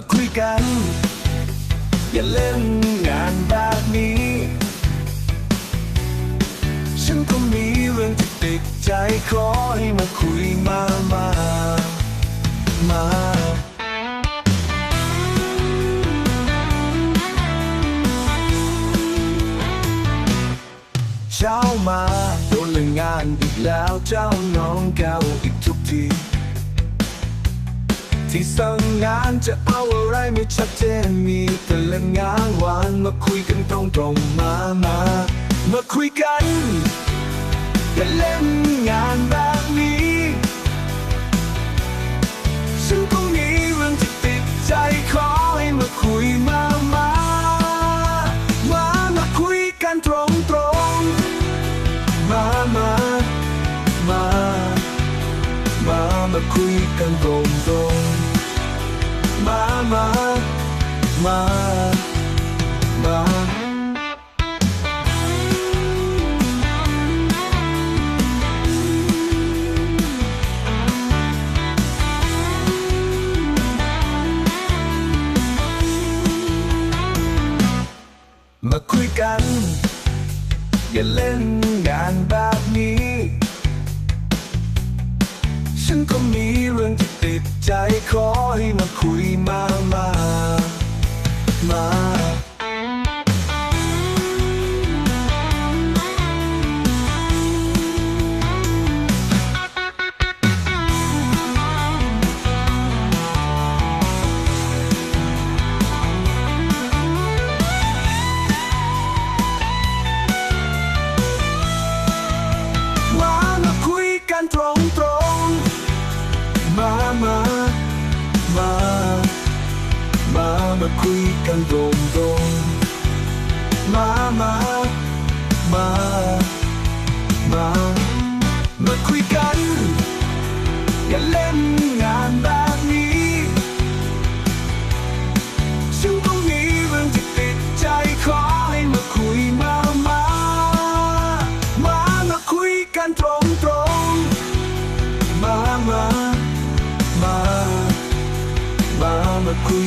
าคุยกัน อย่าเล่นงานแบบนี้ ฉันก็มีเรื่องที่ติดใจขอให้มาคุยมามามาเช้ามาโดนเรื่องงานอีกแล้วเจ้าน้องแก้วอีกทุกที ที่สั่งงานจะเอาอะไรไม่ชัดเจนมีแต่เรื่องงานหวานมาคุยกันตรงตรงมามามาคุยกันแต่เล่นงานแบบ มามาคุยกันตรงตรงมามามามามาคุยกัน อย่าเล่นงานแบบนี้ ฉันก็มีเรื่องที่ติดใจขอให้มาคุยมา มา มามา คุยกันตรงตรงๆมามามามามาคุยกัน อย่าเล่นงานแบบนี้ฉันก็มีเรื่องที่ติดใจขอให้มาคุยมามามามาคุยกันตรงตรงๆมามา มามาคุ